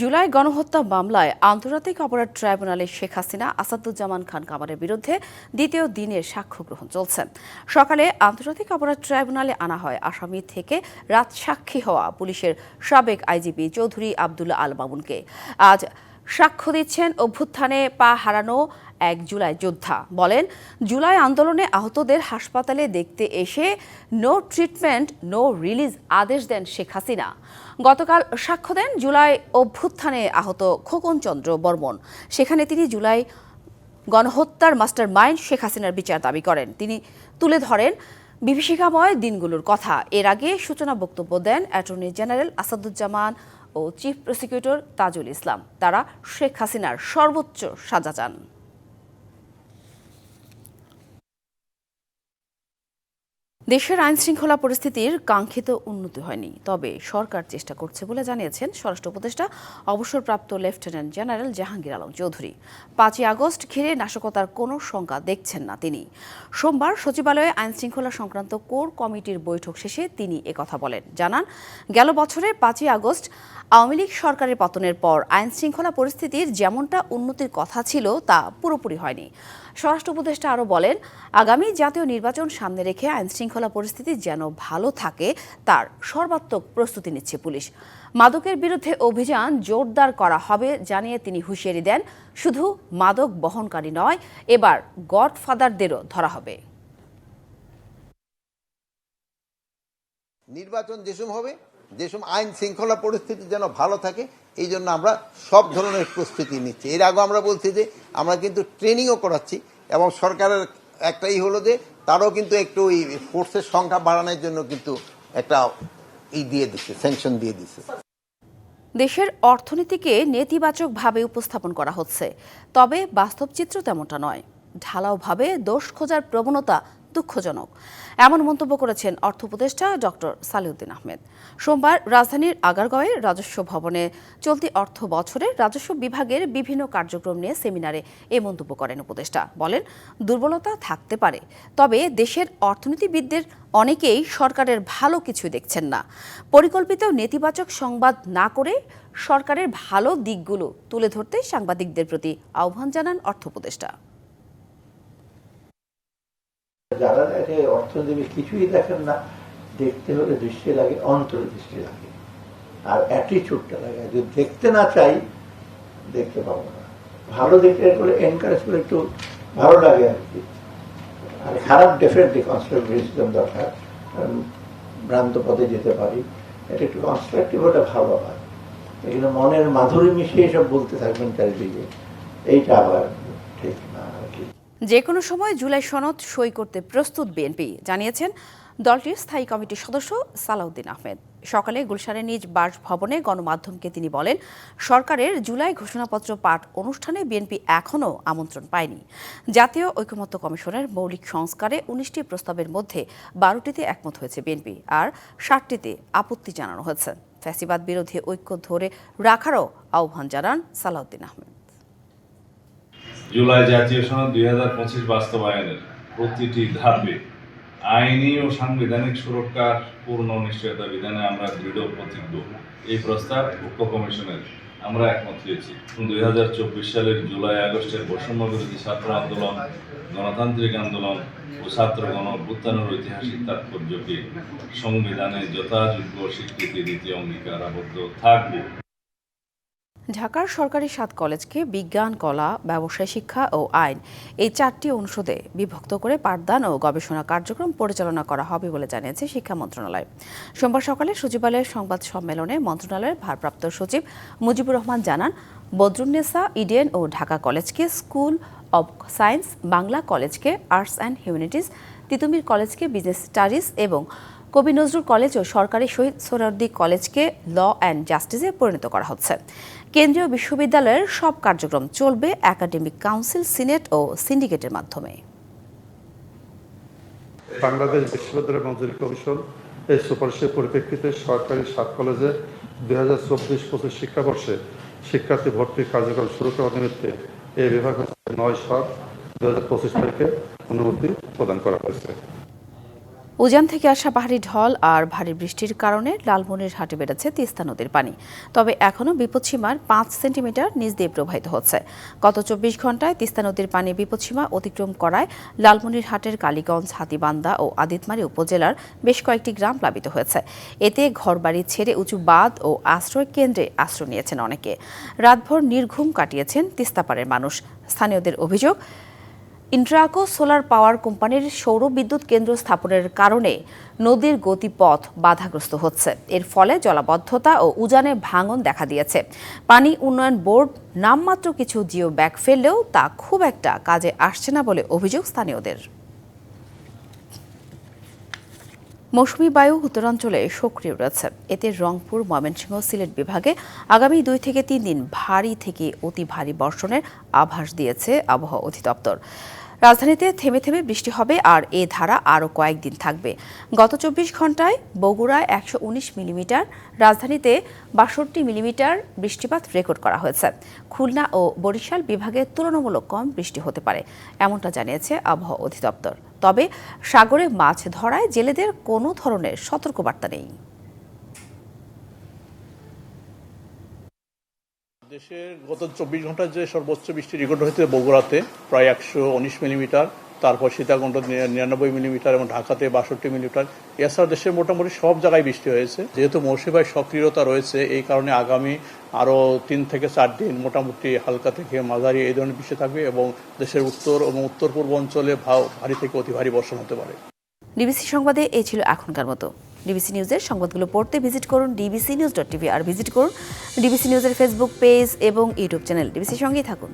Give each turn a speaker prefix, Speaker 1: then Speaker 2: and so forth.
Speaker 1: জুলাই গণহত্যা মামলায় আন্তর্জাতিক অপরাধ ট্রাইব্যুনালে শেখ হাসিনা, আসাদুজ্জামান খান কামারের বিরুদ্ধে দ্বিতীয় দিনের সাক্ষ্য গ্রহণ চলছে। সকালে আন্তর্জাতিক অপরাধ ট্রাইব্যুনালে আনা হয় আসামি থেকে রাত সাক্ষী হওয়া পুলিশের সাবেক আইজিপি চৌধুরী আবদুল্লা আল মামুনকে। আজ সাক্ষ্য দিচ্ছেন অভ্যুত্থানে পা হারানো এক জুলাই যোদ্ধা। বলেন, জুলাই আন্দোলনে আহতদের হাসপাতালে দেখতে এসে নো ট্রিটমেন্ট নো রিলিজ আদেশ দেন শেখ হাসিনা। গতকাল সাক্ষ্য দেন জুলাই অভ্যুত্থানে আহত খোকন চন্দ্র বর্মন। সেখানে তিনি জুলাই গণহত্যার মাস্টার মাইন্ড শেখ হাসিনার বিচার দাবি করেন। তিনি তুলে ধরেন বিভীষিকাময় দিনগুলোর কথা। এর আগে সূচনা বক্তব্য দেন অ্যাটর্নি জেনারেল আসাদুজ্জামান ও চিফ প্রসিকিউটর তাজুল ইসলাম। তারা শেখ হাসিনার সর্বোচ্চ সাজা চান। দেশের আইন শৃঙ্খলা পরিস্থিতির কাঙ্ক্ষিত উন্নতি হয়নি, তবে সরকার চেষ্টা করছে বলে জানিয়েছেন স্বরাষ্ট্র উপদেষ্টা, অবসরপ্রাপ্ত লেফটেন্যান্ট জেনারেল জাহাঙ্গীর আলম চৌধুরী। পাঁচই আগস্ট ঘিরে নাশকতার কোনো শঙ্কা দেখছেন না তিনি। সোমবার সচিবালয়ে আইন শৃঙ্খলা সংক্রান্ত কোর কমিটির বৈঠক শেষে তিনি একথা বলেন। জানান, গেল বছরে পাঁচই আগস্ট আওয়ামী লীগ সরকারের পতনের পর আইন শৃঙ্খলা পরিস্থিতির যেমনটা উন্নতির কথা ছিল তা পুরোপুরি হয়নি। স্বরাষ্ট্র উপদেষ্টা আরও বলেন, আগামী জাতীয় নির্বাচন সামনে রেখে আইন শৃঙ্খলা পরিস্থিতি যেন ভালো থাকে, তার সর্বাত্মক প্রস্তুতি নিচ্ছে পুলিশ। মাদকের বিরুদ্ধে অভিযান জোরদার করা হবে জানিয়ে তিনি হুঁশিয়ারি দেন। শুধু মাদক বহনকারী নয়, এবার গডফাদারদেরও ধরা হবে।
Speaker 2: নির্বাচন যেসব হবে যেসব আইন শৃঙ্খলা পরিস্থিতি যেন ভালো থাকে, এই জন্য আমরা সব ধরনের প্রস্তুতি নিচ্ছি। এর আগে আমরা বলছি যে আমরা কিন্তু ট্রেনিংও করাচ্ছি এবং সরকারের একটাই হলো যে তারও কিন্তু একটু এই ফোর্সের সংখ্যা বাড়ানোর জন্য কিন্তু একটা ই দিয়ে দিচ্ছে স্যাংশন দিয়ে দিচ্ছে।
Speaker 1: দেশের অর্থনীতিকে নেতিবাচকভাবে উপস্থাপন করা হচ্ছে, তবে বাস্তব চিত্র তেমনটা নয়। ঢালাওভাবে দোষ খোঁজার প্রবণতা দুঃখজনক। এমন মন্তব্য করেছেন অর্থ উপদেষ্টা ডক্টর সালিউদ্দিন আহমেদ। সোমবার রাজধানীর আগারগাঁওয়ে রাজস্ব ভবনে চলতি অর্থ বছরের রাজস্ব বিভাগের বিভিন্ন কার্যক্রম নিয়ে সেমিনারে এ মন্তব্য করেন উপদেষ্টা। বলেন, দুর্বলতা থাকতে পারে, তবে দেশের অর্থনীতিবিদদের অনেকেই সরকারের ভালো কিছু দেখছেন না। পরিকল্পিত নেতিবাচক সংবাদ না করে সরকারের ভালো দিকগুলো তুলে ধরতে সাংবাদিকদের প্রতি আহ্বান জানান অর্থ উপদেষ্টা।
Speaker 3: যারা দেখে অর্থনীতি কিছুই দেখেন না, দেখতে হলে দৃষ্টি লাগে অন্তর্দৃষ্টি লাগে। আর অ্যাটিচিউডটা লাগে। যদি দেখতে না চাই, দেখতে পাবো না। ভালো দেখতে করে এনকারেজ করে একটু ভালো লাগে আর কি। আর খারাপ ডেফিনেটলি কনস্ট্রাকটিভিজম দরকার। ভ্রান্ত পথে যেতে পারি। এটা একটু কনস্ট্রাকটিভ হলে ভালো হয়। এখানে মনের মাধুরী মিশিয়ে সব বলতে থাকবেন চারিদিকে। এইটা আবার ঠিক না।
Speaker 1: যে কোনো সময় জুলাই সনদ সই করতে প্রস্তুত বিএনপি, জানিয়েছেন দলটির স্থায়ী কমিটির সদস্য সালাউদ্দিন আহমেদ। সকালে গুলশানের নিজ বাসভবনে গণমাধ্যমকে তিনি বলেন, সরকারের জুলাই ঘোষণাপত্র পাঠ অনুষ্ঠানে বিএনপি এখনও আমন্ত্রণ পায়নি। জাতীয় ঐকমত্য কমিশনের মৌলিক সংস্কারে উনিশটি প্রস্তাবের মধ্যে বারোটিতে একমত হয়েছে বিএনপি আর ষাটটিতে আপত্তি জানানো হয়েছে। ফ্যাসিবাদ বিরোধী ঐক্য ধরে রাখারও আহ্বান জানান সালাউদ্দিন আহমেদ।
Speaker 4: জুলাই জাতীয় সনদ দুই হাজার পঁচিশ বাস্তবায়নের প্রতিটি ধাপে আইনি ও সাংবিধানিক সুরক্ষার পূর্ণ নিশ্চয়তা বিধানে আমরা দৃঢ় প্রতিজ্ঞ। এই প্রস্তাব উক্ত কমিশনের আমরা একমত হয়েছি। দুই হাজার চব্বিশ সালের জুলাই আগস্টের বৈষম্য বিরোধী ছাত্র আন্দোলন, গণতান্ত্রিক আন্দোলন ও ছাত্র গণ অভ্যুত্থানের ঐতিহাসিক তাৎপর্যকে সংবিধানে যথাযোগ্য স্বীকৃতি দিতে অঙ্গীকার আবদ্ধ থাকবে।
Speaker 1: ঢাকার সরকারি সাত কলেজকে বিজ্ঞান, কলা, ব্যবসায় শিক্ষা ও আইন এই চারটি অনুষদে বিভক্ত করে পাঠদান ও গবেষণা কার্যক্রম পরিচালনা করা হবে বলে জানিয়েছে শিক্ষা মন্ত্রণালয়। সোমবার সকালে সচিবালয়ের সংবাদ সম্মেলনে মন্ত্রণালয়ের ভারপ্রাপ্ত সচিব মুজিবুর রহমান জানান বদরুন্নেসা ইডেন ও ঢাকা কলেজকে স্কুল অব সায়েন্স, বাংলা কলেজকে আর্টস অ্যান্ড হিউম্যানিটিস, তিতুমির কলেজকে বিজনেস স্টাডিজ এবং কবি নজরুল কলেজ ও সরকারি শহীদ সোহরাওয়ার্দী কলেজকে ল অ্যান্ড জাস্টিসে পরিণত করা হচ্ছে। কেন্দ্রীয় বিশ্ববিদ্যালয়ের সব কার্যক্রম চলবে একাডেমিক কাউন্সিল, সিনেট ও সিন্ডিকেটের মাধ্যমে।
Speaker 5: বাংলাদেশ বিশ্ববিদ্যালয় মঞ্জুরি কমিশন এই সুপারিশের পরিপ্রেক্ষিতে সরকারি সাত কলেজে দুই হাজার চব্বিশ পঁচিশ শিক্ষাবর্ষে শিক্ষার্থী ভর্তির কার্যক্রম শুরু করার নিমিত্তে এই বিভাগ নয় সাত দু হাজার পঁচিশ তারিখে অনুমতি প্রদান করা হয়েছে।
Speaker 1: উজান থেকে আসা পাহাড়ি ঢল আর ভারী বৃষ্টির কারণে লালমনিরহাটে বেড়েছে তিস্তা নদীর পানি। তবে এখনও বিপদসীমার পাঁচ সেন্টিমিটার নিচ দিয়ে প্রবাহিত হচ্ছে। গত চব্বিশ ঘন্টায় তিস্তা নদীর পানি বিপদসীমা অতিক্রম করায় লালমনিরহাটের কালীগঞ্জ হাতিবান্দা ও আদিতমারি উপজেলার বেশ কয়েকটি গ্রাম প্লাবিত হয়েছে। এতে ঘরবাড়ি ছেড়ে উঁচু বাঁধ ও আশ্রয় কেন্দ্রে আশ্রয় নিয়েছেন অনেকে। রাতভর নির্ঘুম কাটিয়েছেন তিস্তাপাড়ের মানুষ। স্থানীয়দের অভিযোগ ইন্ট্রাকো সোলার পাওয়ার কোম্পানির সৌর বিদ্যুৎ কেন্দ্র স্থাপনের কারণে নদীর গতিপথ বাধাগ্রস্ত হচ্ছে। এর ফলে জলাবদ্ধতা ও উজানে ভাঙন দেখা দিয়েছে। পানি উন্নয়ন বোর্ড নামমাত্র কিছু জিও ব্যাগ ফেললেও তা খুব একটা কাজে আসছে না বলে অভিযোগ স্থানীয়দের। মৌসুমী বায়ু উত্তরাঞ্চলে সক্রিয় রয়েছে। এতে রংপুর, ময়মনসিংহ, সিলেট বিভাগে আগামী দুই থেকে তিন দিন ভারী থেকে অতি ভারী বর্ষণের আভাস দিয়েছে আবহাওয়া অধিদপ্তর। রাজধানীতে থেমে থেমে বৃষ্টি হবে আর এ ধারা আরও কয়েকদিন থাকবে। গত চব্বিশ ঘন্টায় বগুড়ায় একশো উনিশ মিলিমিটার, রাজধানীতে বাষট্টি মিলিমিটার বৃষ্টিপাত রেকর্ড করা হয়েছে। খুলনা ও বরিশাল বিভাগে তুলনামূলক কম বৃষ্টি হতে পারে, এমনটা জানিয়েছে আবহাওয়া অধিদপ্তর। তবে সাগরে মাছ ধরায় জেলেদের কোনো ধরনের সতর্কবার্তা নেই।
Speaker 6: দেশের গত চব্বিশ ঘণ্টার যে সর্বোচ্চ বৃষ্টি রেকর্ড হয়েছে বগুড়াতে, প্রায় একশো উনিশ মিলিমিটার। তারপর সীতাকুণ্ড নিরানব্বই মিলিমিটার এবং ঢাকাতে বাষট্টি মিলিমিটার। এছাড়া দেশের মোটামুটি সব জায়গায় বৃষ্টি হয়েছে। যেহেতু মৌসুমায় সক্রিয়তা রয়েছে, এই কারণে আগামী আরও তিন থেকে চার দিন মোটামুটি হালকা থেকে মাঝারি এই ধরনের বৃষ্টি থাকবে এবং দেশের উত্তর এবং উত্তর পূর্ব অঞ্চলে ভারী থেকে অতি ভারী বর্ষণ হতে পারে।
Speaker 1: ডিবিসি সংবাদে এই ছিল এখনকার মতো। ডিবিসি নিউজের সংবাদগুলো পড়তে ভিজিট করুন ডিবিসি নিউজ ডট টিভি আর ভিজিট করুন ডিবিসি নিউজের ফেসবুক পেজ এবং ইউটিউব চ্যানেল। ডিবিসির সঙ্গেই থাকুন।